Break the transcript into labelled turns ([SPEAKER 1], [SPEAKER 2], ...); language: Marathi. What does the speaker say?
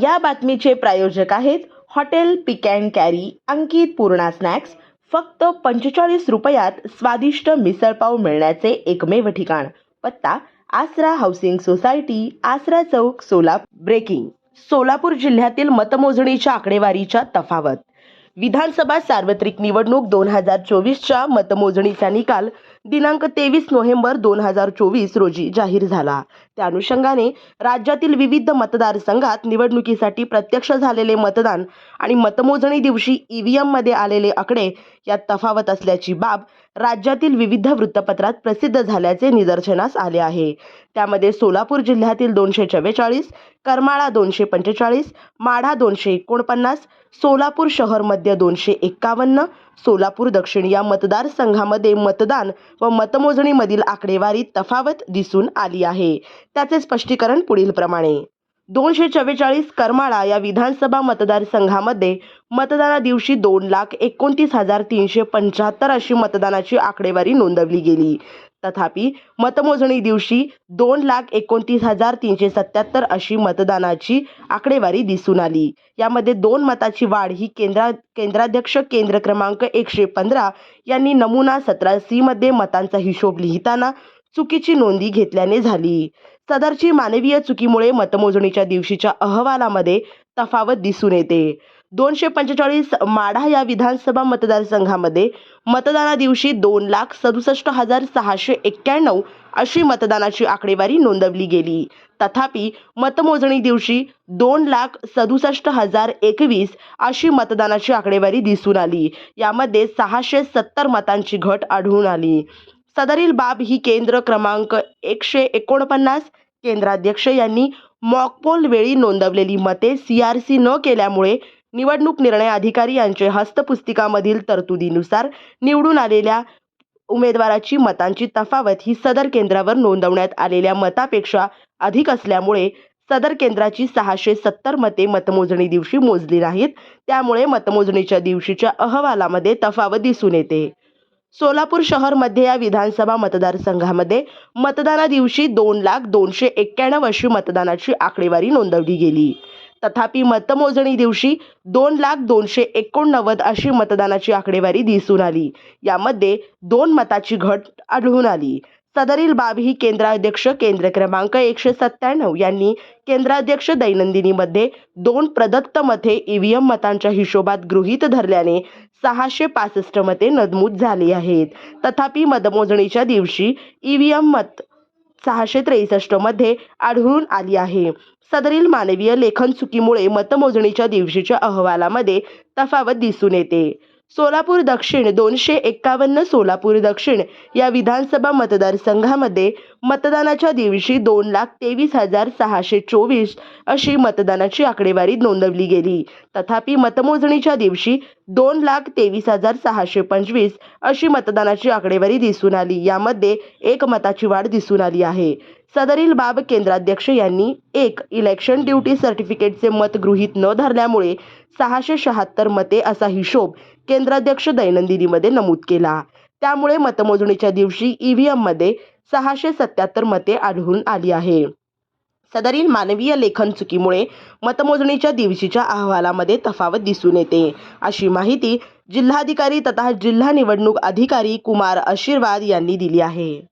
[SPEAKER 1] या बातमीचे प्रायोजक आहेत hotel pick and carry Ankit Purna snacks. फक्त पंचेचाळीस रुपयात स्वादिष्ट मिसळपाव मिळण्याचे एकमेव ठिकाण. पत्ता आसरा हाऊसिंग सोसायटी आसरा चौक सोलापूर ब्रेकिंग. सोलापूर जिल्ह्यातील मतमोजणीच्या आकडेवारीच्या तफावत. विधानसभा सार्वत्रिक निवडणूक दोन हजार चोवीसच्या मतमोजणीचा निकाल दिनांक तेवीस नोव्हेंबर दोन हजार चोवीस रोजी जाहीर झाला. त्या अनुषंगाने राज्यातील विविध मतदारसंघात निवडणुकीसाठी प्रत्यक्ष झालेले मतदान आणि मतमोजणी दिवशी ईव्हीएममध्ये आलेले आकडे यात तफावत असल्याची बाब राज्यातील विविध वृत्तपत्रात प्रसिद्ध झाल्याचे निदर्शनास आले आहे. त्यामध्ये सोलापूर जिल्ह्यातील दोनशे चव्वेचाळीस करमाळा दोनशे पंचेचाळीस माढा दोनशे एकोणपन्नास सोलापूर शहर मध्य दोनशे एक्कावन्न सोलापूर दक्षिण या मतदारसंघामध्ये मतदान व मतमोजणीमधील आकडेवारीत तफावत दिसून आली आहे. त्याचे स्पष्टीकरण पुढील प्रमाणे दोनशे चव्वेचाळीस करमाळा या विधानसभा मतदारसंघामध्ये मतदाना दिवशी दोन लाख एकोणतीस हजार तीनशे पंच्याहत्तर अशी मतदानाची आकडेवारी नोंदवली गेली. तथापि मतमोजणी दिवशी दोन लाख एकोणतीस हजार तीनशे सत्याहत्तर अशी मतदानाची आकडेवारी दिसून आली. यामध्ये दोन मताची वाढ ही केंद्रा केंद्राध्यक्ष केंद्र क्रमांक एकशे पंधरा यांनी नमुना सतरा सी मध्ये मतांचा हिशोब लिहिताना चुकीची नोंदी घेतल्याने झाली. सदरची मानवीय चुकीमुळे मतमोजणीच्या दिवशीच्या अहवालामध्ये तफावत दिसून येते. दोनशे पंचेचाळीस माढा या विधानसभा मतदारसंघामध्ये मतदाना दिवशी दोन लाख सदुसष्ट हजार सहाशे एक्क्याण्णव अशी मतदानाची आकडेवारी नोंदवली गेली. तथापि मतमोजणी दिवशी दोन लाख सदुसष्ट हजार एकवीस अशी मतदानाची आकडेवारी दिसून आली. यामध्ये सहाशे सत्तर मतांची घट आढळून आली. सदरील बाब ही केंद्र क्रमांक एकशे एकोणपन्नास. केंद्राध्यक्ष यांनी मॉकपोल वेळी नोंदवलेली मते सी आर सी न केल्यामुळे निवडणूक निर्णय अधिकारी यांचे हस्तपुस्तिकामधील तरतुदीनुसार निवडून आलेल्या उमेदवाराची मतांची तफावत ही सदर केंद्रावर नोंदवण्यात आलेल्या मतापेक्षा अधिक असल्यामुळे सदर केंद्राची सहाशे सत्तर मते मतमोजणी दिवशी मोजली नाहीत. त्यामुळे मतमोजणीच्या दिवशीच्या अहवालामध्ये तफावत दिसून येते. सोलापूर शहरमध्ये या विधानसभा मतदारसंघामध्ये मतदाना दिवशी दोन लाख दोनशे एक्क्याण्णव अशी मतदानाची आकडेवारी नोंदवली गेली. तथापि मतमोजणी दिवशी दोन लाख दोनशे एकोणनव्वद अशी मतदानाची आकडेवारी दिसून आली. यामध्ये दोन मताची घट आढळून आली. सदरील बाब ही केंद्राध्यक्ष केंद्र क्रमांक एकशे सत्त्याण्णव यांनी केंद्राध्यक्ष दैनंदिनीमध्ये दोन प्रदत्त मते ईव्हीएम मतांच्या हिशोबात गृहीत धरल्याने सहाशे पासष्ट मते नमूद झाली आहेत. तथापि मतमोजणीच्या दिवशी ईव्हीएम मत सहाशे त्रेसष्टमध्ये आढळून आली आहे. सदरील मानवीय लेखन चुकीमुळे मतमोजणीच्या दिवशीच्या अहवालामध्ये तफावत दिसून येते. सोलापूर दक्षिण दोनशे एक्कावन्न सोलापूर दक्षिण या विधानसभा मतदारसंघामध्ये मतदानाच्या दिवशी दोन लाख तेवीस हजार सहाशे चोवीस अशी मतदानाची आकडेवारी नोंदवली गेली. तथापि मतमोजणीच्या दिवशी दोन लाख तेवीस हजार सहाशे पंचवीस अशी मतदानाची आकडेवारी दिसून आली. यामध्ये एक मताची वाढ दिसून आली आहे. सदरील बाब केंद्राध्यक्ष यांनी एक इलेक्शन ड्युटी सर्टिफिकेटचे मत गृहीत न धरल्यामुळे सहाशे शहात्तर मते असा हिशोब केंद्राध्यक्ष दैनंदिनीमध्ये नमूद केला. त्यामुळे मतमोजणीच्या दिवशी ईव्हीएममध्ये सहाशे सत्याहत्तर मते आढळून आली आहे. सदरील मानवीय लेखन चुकीमुळे मतमोजणीच्या दिवशीच्या अहवालामध्ये तफावत दिसून येते. अशी माहिती जिल्हाधिकारी तथा जिल्हा निवडणूक अधिकारी कुमार आशीर्वाद यांनी दिली आहे.